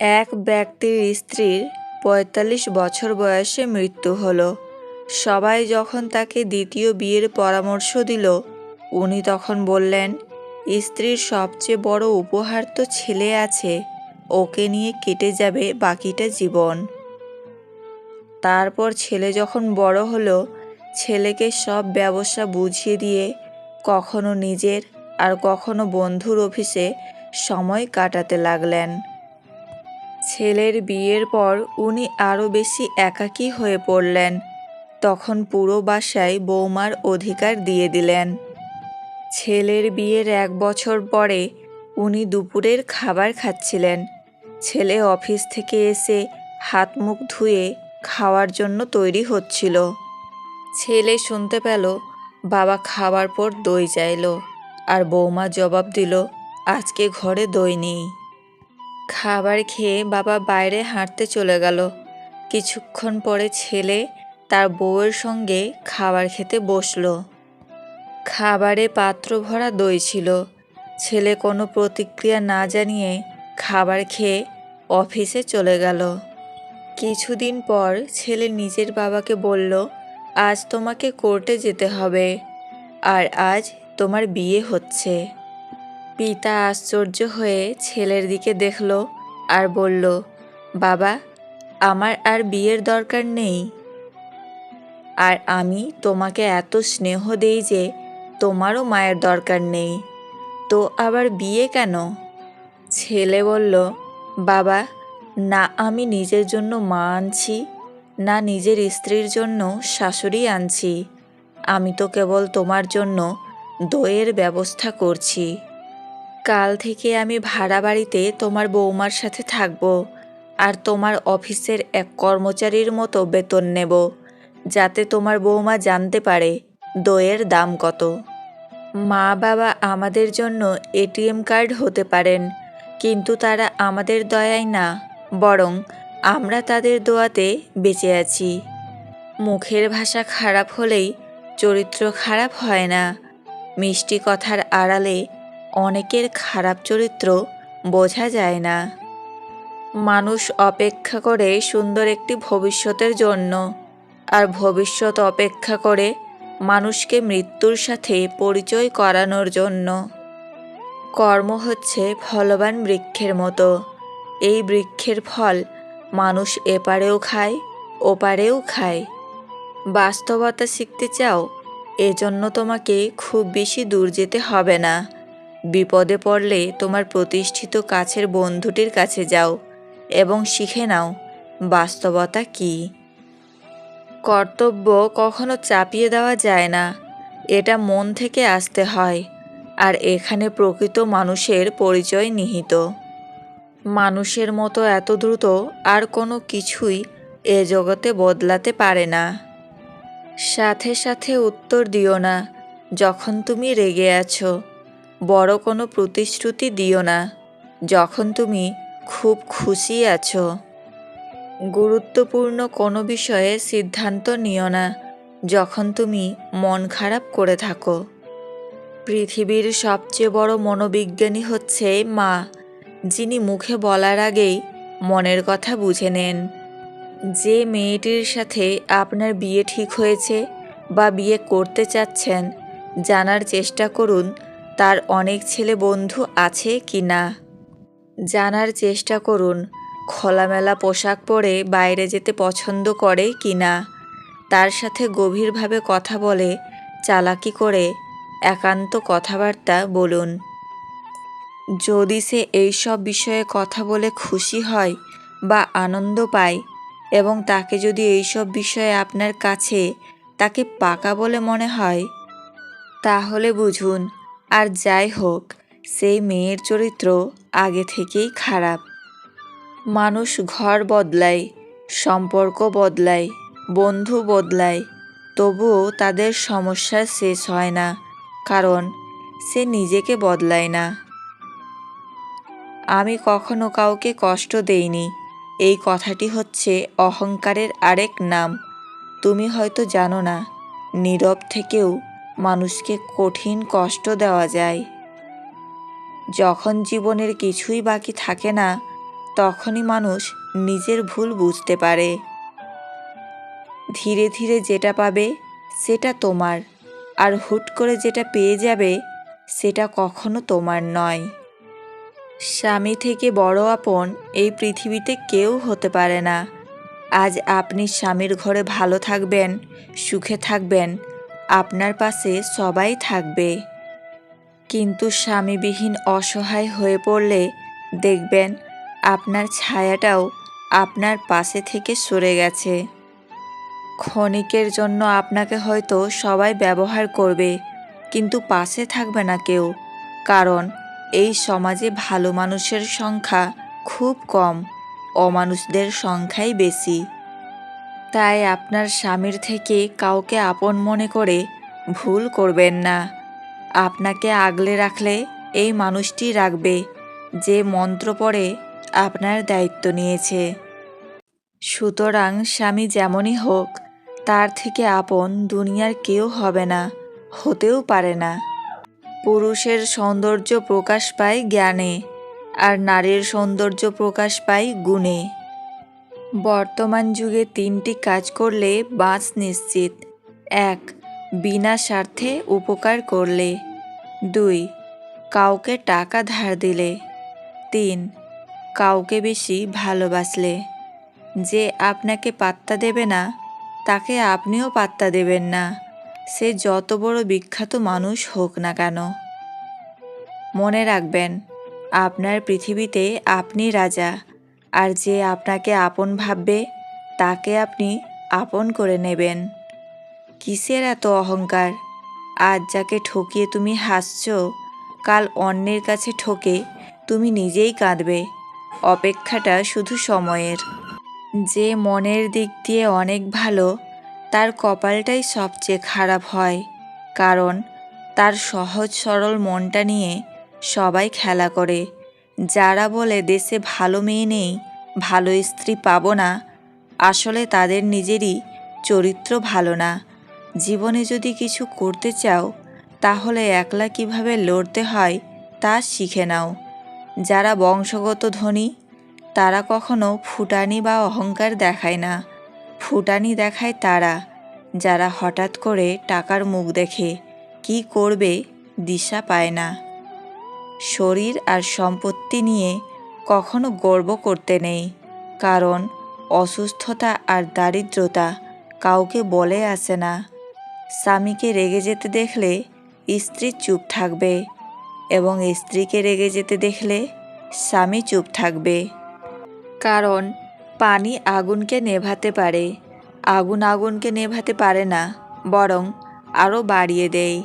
এক ব্যক্তির স্ত্রীর পঁয়তাল্লিশ বছর বয়সে মৃত্যু হলো। সবাই যখন তাকে দ্বিতীয় বিয়ের পরামর্শ দিল, উনি তখন বললেন, স্ত্রীর সবচেয়ে বড় উপহার তো ছেলে আছে, ওকে নিয়ে কেটে যাবে বাকিটা জীবন। তারপর ছেলে যখন বড় হলো, ছেলেকে সব ব্যবসা বুঝিয়ে দিয়ে কখনো নিজের আর কখনো বন্ধুর অফিসে সময় কাটাতে লাগলেন। ছেলের বিয়ের পর উনি আরও বেশি একাকী হয়ে পড়লেন। তখন পুরো বাসায় বৌমার অধিকার দিয়ে দিলেন। ছেলের বিয়ের এক বছর পরে উনি দুপুরের খাবার খাচ্ছিলেন। ছেলে অফিস থেকে এসে হাত মুখ ধুয়ে খাওয়ার জন্য তৈরি হচ্ছিল। ছেলে শুনতে পেল, বাবা খাওয়ার পর দই চাইলো, আর বৌমা জবাব দিল, আজকে ঘরে দই নেই। খাবার খেয়ে বাবা বাইরে হাঁটতে চলে গেল। কিছুক্ষণ পরে ছেলে তার বউয়ের সঙ্গে খাবার খেতে বসল। খাবারে পাত্র ভরা দই ছিল। ছেলে কোনো প্রতিক্রিয়া না জানিয়ে খাবার খেয়ে অফিসে চলে গেল। কিছুদিন পর ছেলে নিজের বাবাকে বলল, আজ তোমাকে কোর্টে যেতে হবে। আর আজ তোমার বিয়ে হচ্ছে। পিতা আশ্চর্য হয়ে ছেলের দিকে দেখল আর বলল, বাবা, আমার আর বিয়ের দরকার নেই। আর আমি তোমাকে এত স্নেহ দেই যে তোমারও মায়ের দরকার নেই। তো আবার বিয়ে কেন? ছেলে বলল, বাবা, না আমি নিজের জন্য মা আনছি, না নিজের স্ত্রীর জন্য শাশুড়ি আনছি। আমি তো কেবল তোমার জন্য দইয়ের ব্যবস্থা করছি। কাল থেকে আমি ভাড়া বাড়িতে তোমার বৌমার সাথে থাকব আর তোমার অফিসের এক কর্মচারীর মতো বেতন নেব, যাতে তোমার বৌমা জানতে পারে দইয়ের দাম কত। মা বাবা আমাদের জন্য এটিএম কার্ড হতে পারেন, কিন্তু তারা আমাদের দয়ায় না, বরং আমরা তাদের দোয়াতে বেঁচে আছি। মুখের ভাষা খারাপ হলেই চরিত্র খারাপ হয় না। মিষ্টি কথার আড়ালে অনেকের খারাপ চরিত্র বোঝা যায় না। মানুষ অপেক্ষা করে সুন্দর একটি ভবিষ্যতের জন্য, আর ভবিষ্যৎ অপেক্ষা করে মানুষকে মৃত্যুর সাথে পরিচয় করানোর জন্য। কর্ম হচ্ছে ফলবান বৃক্ষের মতো। এই বৃক্ষের ফল মানুষ এপারেও খায়, ওপারেও খায়। বাস্তবতা শিখতে চাও, এজন্য তোমাকে খুব বেশি দূর যেতে হবে না। বিপদে পড়লে তোমার প্রতিষ্ঠিত কাছের বন্ধুটির কাছে যাও এবং শিখে নাও বাস্তবতা কী। কর্তব্য কখনো চাপিয়ে দেওয়া যায় না। এটা মন থেকে আসতে হয়, আর এখানে প্রকৃত মানুষের পরিচয় নিহিত। মানুষের মতো এত দ্রুত আর কোনো কিছুই এ জগতে বদলাতে পারে না। সাথে সাথে উত্তর দিও না, যখন তুমি রেগে আছো। বড় কোনো প্রতিশ্রুতি দিও না, যখন তুমি খুব খুশি আছো। গুরুত্বপূর্ণ কোনো বিষয়ে সিদ্ধান্ত নিও না, যখন তুমি মন খারাপ করে থাকো। পৃথিবীর সবচেয়ে বড় মনোবিজ্ঞানী হচ্ছে মা, যিনি মুখে বলার আগেই মনের কথা বুঝে নেন। যে মেয়েটির সাথে আপনার বিয়ে ঠিক হয়েছে বা বিয়ে করতে চাচ্ছেন, জানার চেষ্টা করুন তার অনেক ছেলে বন্ধু আছে কি না? জানার চেষ্টা করুন, খোলামেলা পোশাক পরে বাইরে যেতে পছন্দ করে কি না? তার সাথে গভীরভাবে কথা বলে, চালাকি করে একান্ত কথাবার্তা বলুন। যদি সে এইসব বিষয়ে কথা বলে খুশি হয় বা আনন্দ পায় এবং তাকে যদি এইসব বিষয়ে আপনার কাছে তাকে পাকা বলে মনে হয়, তাহলে বুঝুন আর যাই হোক, সেই মেয়ের চরিত্র আগে থেকেই খারাপ। মানুষ ঘর বদলায়, সম্পর্ক বদলায়, বন্ধু বদলায়, তবুও তাদের সমস্যা শেষ হয় না, কারণ সে নিজেকে বদলায় না। আমি কখনো কাউকে কষ্ট দেইনি, এই কথাটি হচ্ছে অহংকারের আরেক নাম। তুমি হয়তো জানো না, নীরব থেকেও মানুষকে কঠিন কষ্ট দেওয়া যায়। যখন জীবনের কিছুই বাকি থাকে না, তখনই মানুষ নিজের ভুল বুঝতে পারে। ধীরে ধীরে যেটা পাবে, সেটা তোমার, আর হুট করে যেটা পেয়ে যাবে, সেটা কখনো তোমার নয়। স্বামী থেকে বড় আপন এই পৃথিবীতে কেউ হতে পারে না। আজ আপনি স্বামীর ঘরে ভালো থাকবেন, সুখে থাকবেন আপনার পাশে সবাই থাকবে। কিন্তু স্বামীবিহীন অসহায় হয়ে পড়লে দেখবেন আপনার ছায়াটাও আপনার পাশে থেকে সরে গেছে। ক্ষণিকের জন্য আপনাকে হয়তো সবাই ব্যবহার করবে, কিন্তু পাশে থাকবে না কেউ, কারণ এই সমাজে ভালো মানুষের সংখ্যা খুব কম, অমানুষদের সংখ্যাই বেশি। তাই আপনার স্বামীর থেকে কাউকে আপন মনে করে ভুল করবেন না। আপনাকে আগলে রাখলে এই মানুষটি রাখবে যে মন্ত্র পড়ে আপনার দায়িত্ব নিয়েছে। সুতরাং স্বামী যেমনই হোক, তার থেকে আপন দুনিয়ার কেউ হবে না, হতেও পারে না। পুরুষের সৌন্দর্য প্রকাশ পায় জ্ঞানে, আর নারীর সৌন্দর্য প্রকাশ পায় গুণে। বর্তমান যুগে তিনটি কাজ করলে বাঁচ নিশ্চিত। এক, বিনা স্বার্থে উপকার করলে। দুই, কাউকে টাকা ধার দিলে। তিন, কাউকে বেশি ভালোবাসলে। যে আপনাকে পাত্তা দেবে না, তাকে আপনিও পাত্তা দেবেন না। সে যত বড় বিখ্যাত মানুষ হোক না কেন। মনে রাখবেন, আপনার পৃথিবীতে আপনি রাজা। আর যে আপনাকে আপন ভাববে, তাকে আপনি আপন করে নেবেন। কিসের এত অহংকার? আজ যাকে ঠকিয়ে তুমি হাসছো, কাল অন্যের কাছে ঠকে তুমি নিজেই কাঁদবে। অপেক্ষাটা শুধু সময়ের। যে মনের দিক দিয়ে অনেক ভালো, তার কপালটাই সবচেয়ে খারাপ হয়, কারণ তার সহজ সরল মনটা নিয়ে সবাই খেলা করে। যারা বলে দেশে ভালো মেয়ে নেই, ভালো স্ত্রী পাবো না, আসলে তাদের নিজেরই চরিত্র ভালো না। জীবনে যদি কিছু করতে চাও, তাহলে একলা কীভাবে লড়তে হয় তা শিখে নাও। যারা বংশগত ধনী, তারা কখনো ফুটানি বা অহংকার দেখায় না। ফুটানি দেখায় তারা, যারা হঠাৎ করে টাকার মুখ দেখে, কি করবে দিশা পায় না। শরীর আর সম্পত্তি নিয়ে কখনো গর্ব করতে নেই। কারণ অসুস্থতা আর দারিদ্রতা কাউকে বলে আসে না। স্বামীকে রেগে যেতে দেখলে স্ত্রী চুপ থাকবে এবং স্ত্রীকে রেগে যেতে দেখলে স্বামী চুপ থাকবে। কারণ পানি আগুনকে নেভাতে পারে, আগুন আগুনকে নেভাতে পারে না, বরং আরও বাড়িয়ে দেয়।